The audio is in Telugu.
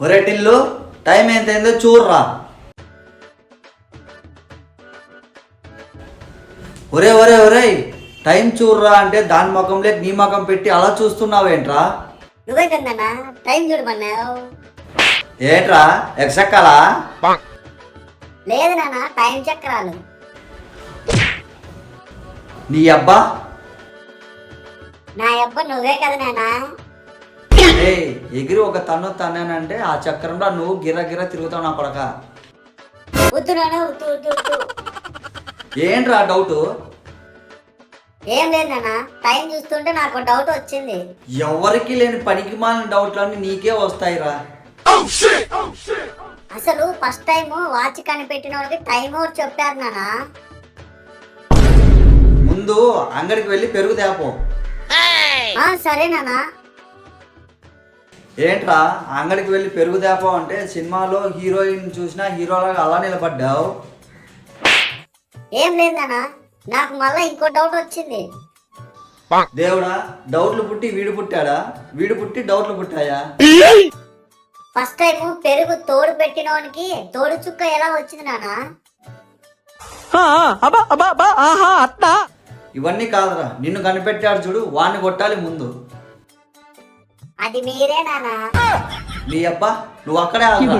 ఒరే టిల్లు టైం ఎంతైందో చూర్రా ఒరే ఒరే ఒరే టైం చూర్రా అంటే దాని ముఖంలో నీ ముఖం పెట్టి అలా చూస్తున్నావేంట్రా? నువ్వే కదన్నా టైం చూడమన్నావు. ఏంట్రా ఎక్సెక్కలా లేదు నాన్న టైం చక్రాలు. నీ అబ్బా? నా అబ్బ నువ్వే కదా నాన్న ఎగిరి ఒక తన్ను తన్నానంటే ఆ చక్రంలో నువ్వు గిర గిర తిరుగుతావు నా కొడక. నాన్న ఏంట్రా డౌట్? ఏం లేదు నాన్న టైం చూస్తుంటే నాకు డౌట్ వచ్చింది. ఎవరికి లేని పనికి మాలిన డౌట్లన్నీ నీకే వస్తాయిరా. అసలు ఫస్ట్ టైం వాచ్ కనిపెట్టిన వాళ్ళకి టైం ఒకటి చెప్పారు నాన్న. ముందు అంగడికి వెళ్ళి పెరుగు తేపో. ఆ, సరే నాన్న. ఏంట్రా అంగడికి వెళ్ళి పెరుగు తేపో అంటే సినిమాలో హీరోయిన్ చూసినా హీరోలాగా అలా నిలబడ్డావు? ఏం లేదు నాన్న నాకు మళ్ళీ ఇంకో డౌట్ వచ్చింది. దేవుడా డౌట్లు పుట్టి వీడు పుట్టాడా? వీడు పుట్టి డౌట్లు పుట్టాయా? ఫస్ట్ టైం పెరుగు తోడు పెట్టిన వానికి తోడు చుక్క ఎలా వచ్చింది నాన్న? ఇవన్నీ కాదురా నిన్ను కనిపెట్టాడు చూడు వాడిని కొట్టాలి ముందు. అది మీరే నాన్న నీ అబ్బా నువ్వు అక్కడే నాన్న